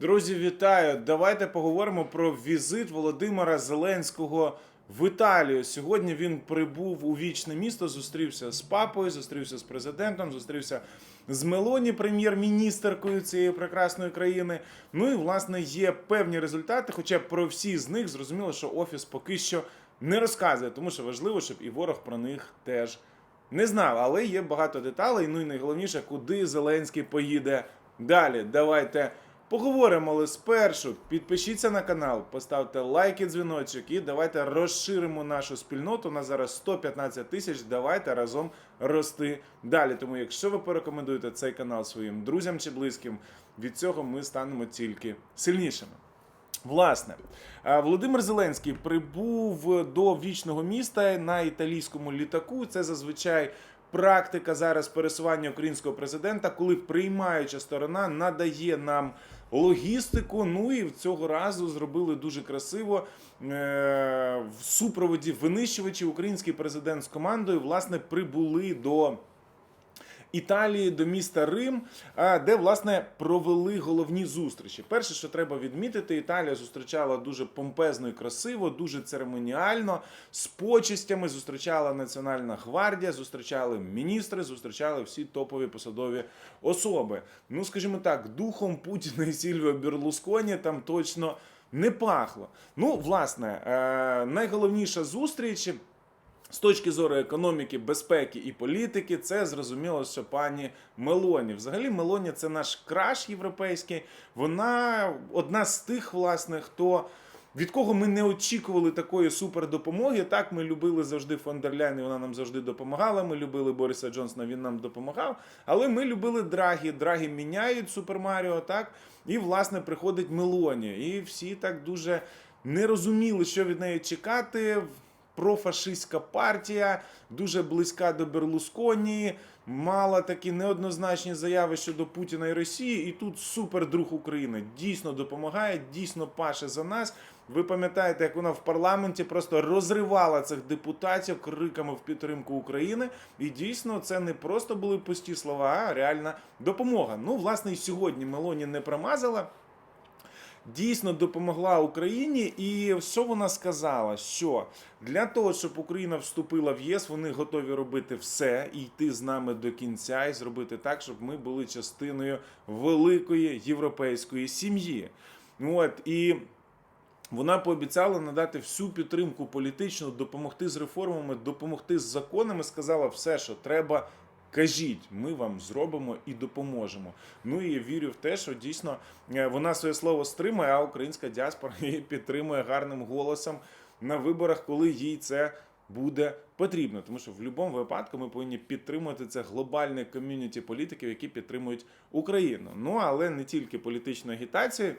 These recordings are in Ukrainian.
Друзі, вітаю! Давайте поговоримо про візит Володимира Зеленського в Італію. Сьогодні він прибув у вічне місто, зустрівся з папою, зустрівся з президентом, зустрівся з Мелоні, прем'єр-міністеркою цієї прекрасної країни. Ну і власне є певні результати. Хоча про всі з них зрозуміло, що офіс поки що не розказує, тому що важливо, щоб і ворог про них теж не знав. Але є багато деталей. Ну і найголовніше, куди Зеленський поїде далі. Давайте. Поговоримо, але спершу підпишіться на канал, поставте лайк і дзвіночок і давайте розширимо нашу спільноту. У нас зараз 115 тисяч. Давайте разом рости далі. Тому, якщо ви порекомендуєте цей канал своїм друзям чи близьким, від цього ми станемо тільки сильнішими. Власне, е, Володимир Зеленський прибув до вічного міста на італійському літаку. Це зазвичай практика зараз пересування українського президента, коли приймаюча сторона надає нам логістику. Ну і цього разу зробили дуже красиво е, в супроводі винищувачів. Український президент з командою власне прибули до. Італії до міста Рим, де власне провели головні зустрічі. Перше, що треба відмітити, Італія зустрічала дуже помпезно і красиво, дуже церемоніально, з почестями. Зустрічала Національна гвардія, зустрічали міністри, зустрічали всі топові посадові особи. Ну, скажімо так, духом Путіна і Сільвіо Берлусконі там точно не пахло. Ну, власне, е, найголовніша зустріч. З точки зору економіки, безпеки і політики, це зрозуміло, що пані Мелоні. Взагалі, Мелоні це наш краш європейський. Вона одна з тих, власне, хто. Від кого ми не очікували такої супердопомоги. Так, ми любили завжди фон дер Ляйн, і вона нам завжди допомагала. Ми любили Бориса Джонсона, він нам допомагав. Але ми любили Драгі. Драгі міняють Супер Маріо, так? І, власне, приходить Мелоні. І всі так дуже не розуміли, що від неї чекати профашистська партія, дуже близька до Берлусконі, мала такі неоднозначні заяви щодо Путіна і Росії. І тут супердруг України дійсно допомагає, дійсно паше за нас. Ви пам'ятаєте, як вона в парламенті просто розривала цих депутатів криками в підтримку України. І дійсно це не просто були пусті слова, а реальна допомога. Ну, власне, і сьогодні Мелоні не промазала дійсно допомогла Україні, і що вона сказала? Що для того, щоб Україна вступила в ЄС, вони готові робити все і йти з нами до кінця, і зробити так, щоб ми були частиною великої європейської сім'ї. От і. Вона пообіцяла надати всю підтримку політичну, допомогти з реформами, допомогти з законами. Сказала все, що треба Кажіть, ми вам зробимо і допоможемо. Ну і я вірю в те, що дійсно е, вона своє слово стримує, а українська діаспора її підтримує гарним голосом на виборах, коли їй це буде потрібно. Тому що в будь-якому випадку ми повинні підтримувати це глобальне ком'юніті політиків, які підтримують Україну. Ну але не тільки політичної агітації.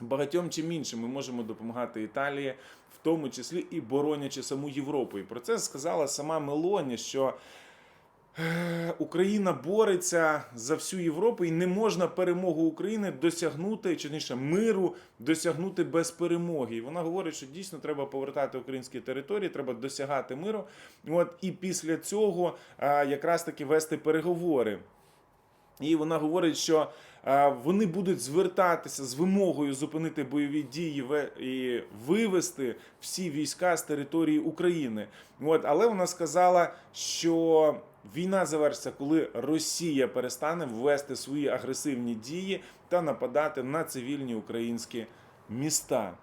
Багатьом чим іншим ми можемо допомагати Італії, в тому числі і боронячи саму Європу. І про це сказала сама Мелоні, що Україна бореться за всю Європу, і не можна перемогу України досягнути, чи миру досягнути без перемоги. І вона говорить, що дійсно треба повертати українські території, треба досягати миру. От і після цього е, якраз таки вести переговори. І вона говорить, що е, вони будуть звертатися з вимогою зупинити бойові дії і вивести всі війська з території України. От, але вона сказала, що Війна завершиться, коли Росія перестане ввести свої агресивні дії та нападати на цивільні українські міста.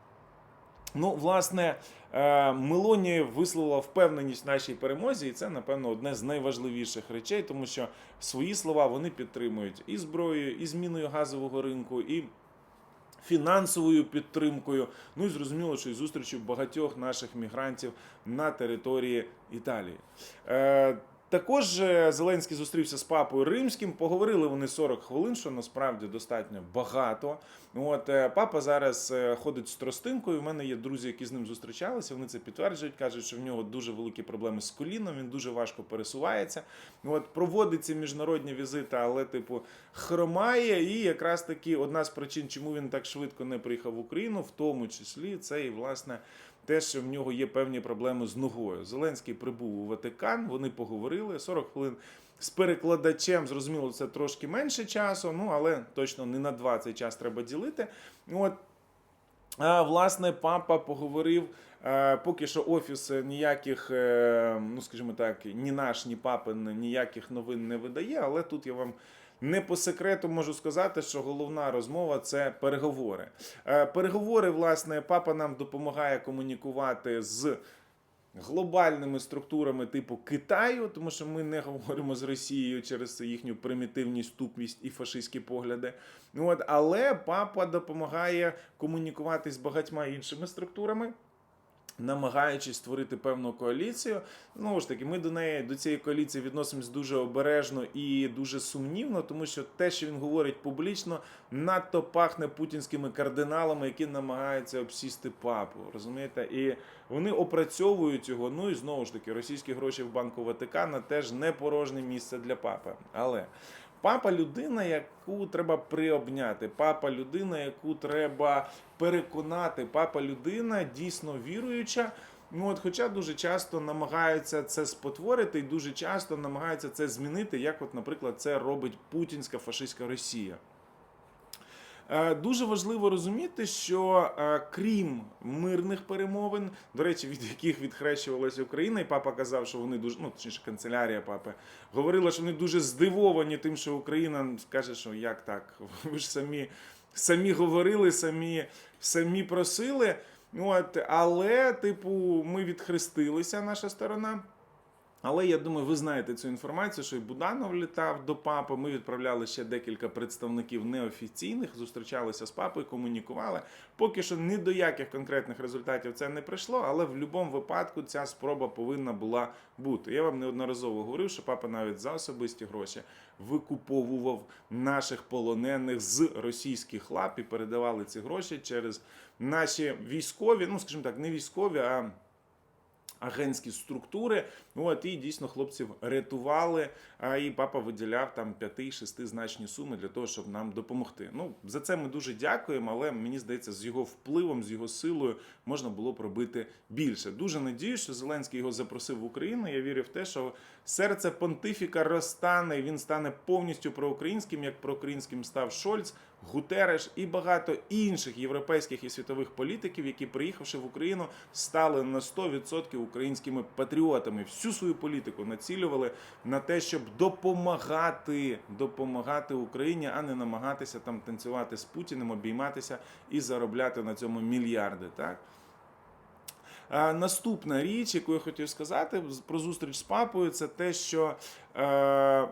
Ну, власне, е, Мелоні висловила впевненість в нашій перемозі, і це, напевно, одне з найважливіших речей, тому що свої слова вони підтримують і зброєю, і зміною газового ринку, і фінансовою підтримкою. Ну і зрозуміло, що і зустрічю багатьох наших мігрантів на території Італії. Також е, Зеленський зустрівся з папою римським. Поговорили вони 40 хвилин, що насправді достатньо багато. От е, папа зараз е, ходить з тростинкою. У мене є друзі, які з ним зустрічалися. Вони це підтверджують, кажуть, що в нього дуже великі проблеми з коліном. Він дуже важко пересувається. От проводить ці міжнародні візити, але типу хромає. І якраз таки одна з причин, чому він так швидко не приїхав в Україну, в тому числі це і власне те, що в нього є певні проблеми з ногою. Зеленський прибув у Ватикан, вони поговорили 40 хвилин. з перекладачем, зрозуміло, це трошки менше часу, ну але точно не на два цей час треба ділити. От а, власне, папа поговорив. Поки що офіс ніяких, е, ну скажімо так, ні наш, ні папин ніяких новин не видає. Але тут я вам не по секрету можу сказати, що головна розмова це переговори. Е, Переговори, власне, папа нам допомагає комунікувати з глобальними структурами типу Китаю, тому що ми не говоримо з Росією через їхню примітивність, тупість і фашистські погляди. От, але папа допомагає комунікувати з багатьма іншими структурами. Намагаючись створити певну коаліцію, знову ж таки, ми до неї до цієї коаліції відносимось дуже обережно і дуже сумнівно, тому що те, що він говорить публічно, надто пахне путінськими кардиналами, які намагаються обсісти папу. Розумієте? І вони опрацьовують його. Ну і знову ж таки, російські гроші в банку Ватикана теж не порожнє місце для папи. Але папа людина, яку треба приобняти. Папа людина, яку треба переконати. Папа людина дійсно віруюча. Ну от, хоча дуже часто намагаються це спотворити, і дуже часто намагаються це змінити, як, от, наприклад, це робить путінська фашистська Росія. Е, Дуже важливо розуміти, що е, крім мирних перемовин, до речі, від яких відхрещувалася Україна, і папа казав, що вони дуже, ну точніше, канцелярія папи говорила, що вони дуже здивовані тим, що Україна каже, що як так? Ви ж самі, самі говорили, самі, самі просили. От, але, типу, ми відхрестилися, наша сторона. Але я думаю, ви знаєте цю інформацію, що і Буданов літав до папи. Ми відправляли ще декілька представників неофіційних, зустрічалися з папою, комунікували. Поки що ні до яких конкретних результатів це не прийшло, але в будь-якому випадку ця спроба повинна була бути. Я вам неодноразово говорив, що папа навіть за особисті гроші викуповував наших полонених з російських лап і передавали ці гроші через наші військові, ну скажімо так, не військові, а агентські структури. От і дійсно хлопців рятували. А і папа виділяв там 5-6 значні суми для того, щоб нам допомогти. Ну за це ми дуже дякуємо. Але мені здається, з його впливом, з його силою можна було б робити більше. Дуже надію, що Зеленський його запросив в Україну. Я вірю в те, що серце понтифіка розтане. і Він стане повністю проукраїнським, як проукраїнським став Шольц. Гутереш і багато інших європейських і світових політиків, які приїхавши в Україну, стали на 100% українськими патріотами. Всю свою політику націлювали на те, щоб допомагати, допомагати Україні, а не намагатися там танцювати з Путіним, обійматися і заробляти на цьому мільярди. Так. Наступна річ, яку я хотів сказати про зустріч з папою, це те, що е,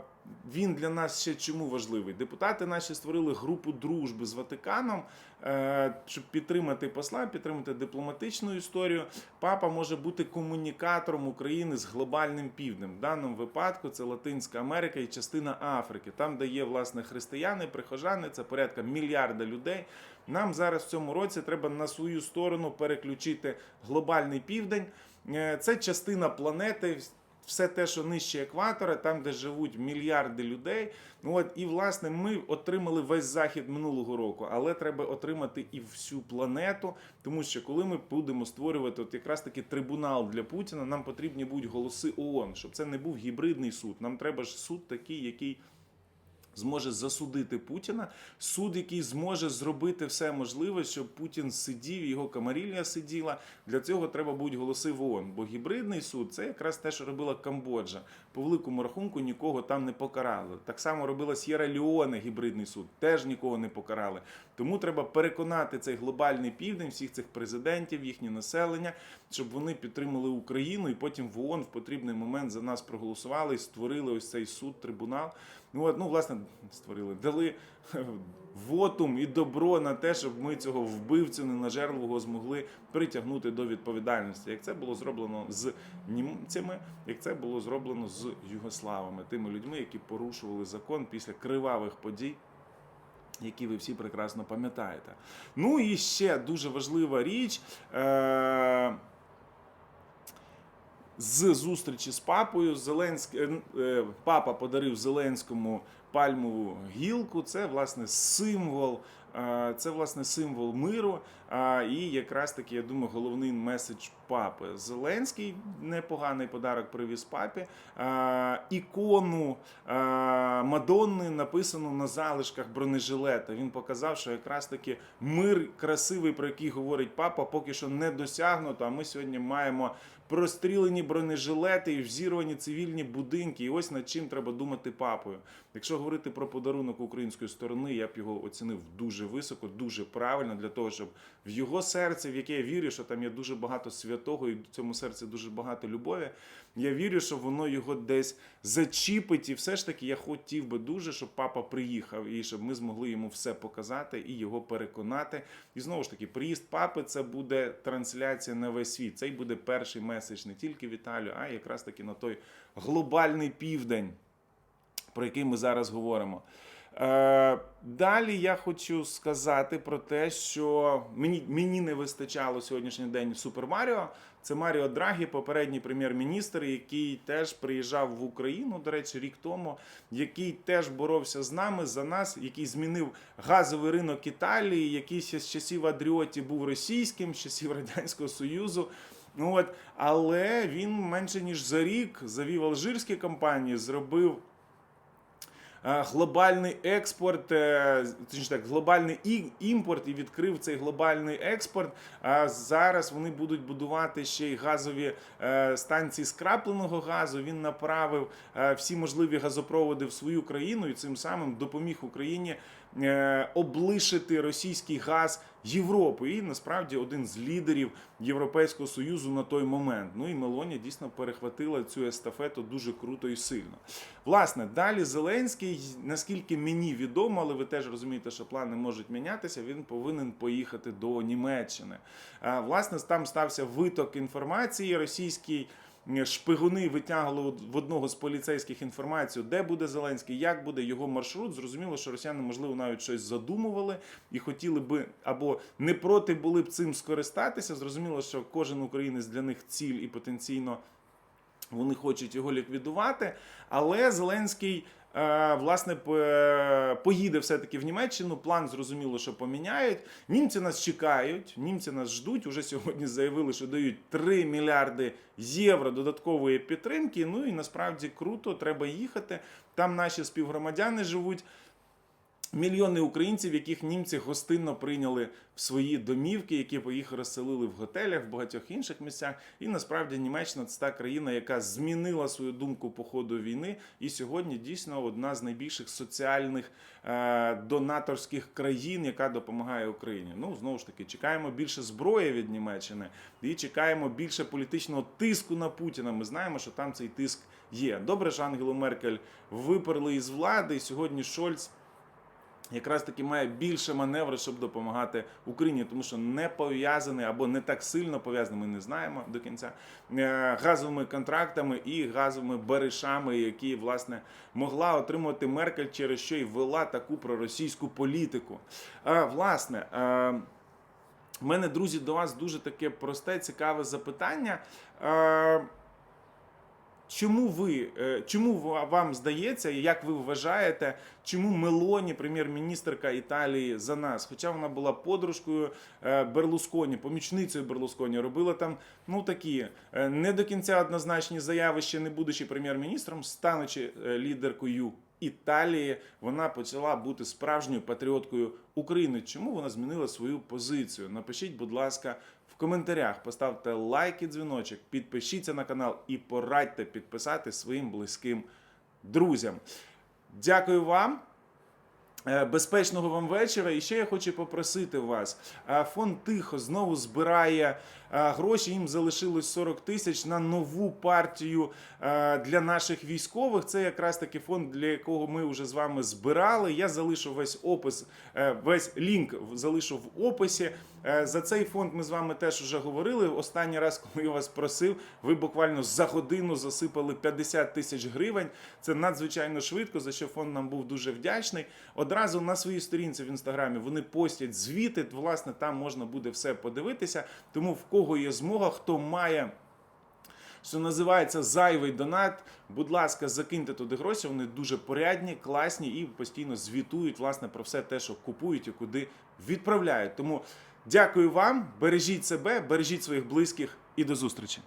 він для нас ще чому важливий. Депутати наші створили групу дружби з Ватиканом, е, щоб підтримати посла, підтримати дипломатичну історію. Папа може бути комунікатором України з глобальним півднем. В даному випадку це Латинська Америка і частина Африки. Там, де є власне християни, прихожани, це порядка мільярда людей. Нам зараз в цьому році треба на свою сторону переключити глобальний південь. Е, Це частина планети. Все те, що нижче екватора, там, де живуть мільярди людей. Ну от і власне ми отримали весь захід минулого року, але треба отримати і всю планету, тому що коли ми будемо створювати от якраз таки трибунал для Путіна, нам потрібні будуть голоси ООН, щоб це не був гібридний суд. Нам треба ж суд такий, який зможе засудити Путіна, суд, який зможе зробити все можливе, щоб Путін сидів, його камарілля сиділа. Для цього треба будуть голоси в ООН. Бо гібридний суд це якраз те, що робила Камбоджа. По великому рахунку нікого там не покарали. Так само робила Сєра Ліоне гібридний суд, теж нікого не покарали. Тому треба переконати цей глобальний південь, всіх цих президентів, їхнє населення, щоб вони підтримали Україну і потім в ООН в потрібний момент за нас проголосували і створили ось цей суд, трибунал. Ну, от, ну, власне, створили, дали вотум і добро на те, щоб ми цього вбивцю ненажерливого змогли притягнути до відповідальності. Як це було зроблено з німцями, як це було зроблено з югославами, тими людьми, які порушували закон після кривавих подій. Які ви всі прекрасно пам'ятаєте. Ну і ще дуже важлива річ. Е- з зустрічі з папою Зеленськ... е, е, папа подарив Зеленському пальмову гілку. Це власне символ е, це власне символ миру. І якраз таки, я думаю, головний меседж папи. Зеленський непоганий подарок привіз папі. Ікону Мадонни написану на залишках бронежилета. Він показав, що якраз таки мир красивий, про який говорить папа, поки що не досягнуто. А ми сьогодні маємо прострілені бронежилети і взірвані цивільні будинки. І ось над чим треба думати папою. Якщо говорити про подарунок української сторони, я б його оцінив дуже високо, дуже правильно для того, щоб в його серці, в яке я вірю, що там є дуже багато святого, і в цьому серці дуже багато любові. Я вірю, що воно його десь зачіпить, і все ж таки я хотів би дуже, щоб папа приїхав і щоб ми змогли йому все показати і його переконати. І знову ж таки, приїзд папи це буде трансляція на весь світ. Цей буде перший меседж не тільки в Італію, а якраз таки на той глобальний південь, про який ми зараз говоримо. Е, Далі я хочу сказати про те, що мені, мені не вистачало сьогоднішній день Супер Маріо. Це Маріо Драгі, попередній прем'єр-міністр, який теж приїжджав в Україну, до речі, рік тому, який теж боровся з нами за нас, який змінив газовий ринок Італії, який з часів Адріоті був російським, з часів Радянського Союзу. Ну от, але він менше ніж за рік завів алжирські компанії, зробив е, глобальний експорт, е, точніше так, глобальний імпорт і відкрив цей глобальний експорт. А зараз вони будуть будувати ще й газові е, станції скрапленого газу. Він направив всі можливі газопроводи в свою країну і цим самим допоміг Україні облишити російський газ Європи. І насправді один з лідерів Європейського союзу на той момент. Ну і Мелоні дійсно перехватила цю естафету дуже круто і сильно. Власне, далі Зеленський, наскільки мені відомо, але ви теж розумієте, що плани можуть мінятися. Він повинен поїхати до Німеччини. Е, Власне, там стався виток інформації. Російський е, шпигуни витягували в одного з поліцейських інформацію, де буде Зеленський, як буде його маршрут. Зрозуміло, що росіяни, можливо, навіть щось задумували і хотіли би або не проти були б цим скористатися. Зрозуміло, що кожен українець для них ціль і потенційно вони хочуть його ліквідувати. Але Зеленський. Е, Власне, поїде все-таки в Німеччину. План зрозуміло, що поміняють. Німці нас чекають, німці нас ждуть. Уже сьогодні заявили, що дають 3 мільярди євро додаткової підтримки. Ну і насправді круто, треба їхати. Там наші співгромадяни живуть. Мільйони українців, яких німці гостинно прийняли в свої домівки, які їх розселили в готелях, в багатьох інших місцях. І насправді Німеччина це та країна, яка змінила свою думку по ходу війни, і сьогодні дійсно одна з найбільших соціальних е, донаторських країн, яка допомагає Україні. Ну знову ж таки, чекаємо більше зброї від Німеччини і чекаємо більше політичного тиску на Путіна. Ми знаємо, що там цей тиск є. Добре, що Ангелу Меркель виперли із влади. І сьогодні Шольц якраз таки має більше маневру, щоб допомагати Україні, тому що не пов'язаний або не так сильно пов'язаний, ми не знаємо до кінця е, газовими контрактами і газовими баришами, які власне могла отримувати Меркель, через що й вела таку проросійську політику. Е, Власне. е, в мене, друзі, до вас дуже таке просте, цікаве запитання. Чому ви, е, чому вам здається, як ви вважаєте, чому Мелоні, прем'єр-міністрка Італії, за нас? Хоча вона була подружкою е, Берлусконі, помічницею Берлусконі, робила там ну такі е, не до кінця однозначні заяви, ще не будучи прем'єр-міністром, станучи лідеркою Італії, вона почала бути справжньою патріоткою України. Чому вона змінила свою позицію? Напишіть, будь ласка, в коментарях, поставте лайк і дзвіночок, підпишіться на канал і порадьте підписати своїм близьким друзям. Дякую вам. Е, Безпечного вам вечора. І ще я хочу попросити вас. е, Фонд Тихо знову збирає е, гроші. Їм залишилось 40 тисяч на нову партію для наших військових. Це якраз таки фонд, для якого ми вже з вами збирали. Я залишу весь опис, весь лінк залишу в описі. За цей фонд ми з вами теж вже говорили. Останній раз, коли я вас просив, ви буквально за годину засипали 50 тисяч гривень. Це надзвичайно швидко, за що фонд нам був дуже вдячний. Одразу на своїй сторінці в інстаграмі вони постять звіти. Власне, там можна буде все подивитися. Тому в кого є змога, хто має. що називається зайвий донат. Будь ласка, закиньте туди гроші. Вони дуже порядні, класні і постійно звітують власне про все те, що купують і куди відправляють. Тому дякую вам, бережіть себе, бережіть своїх близьких і до зустрічі.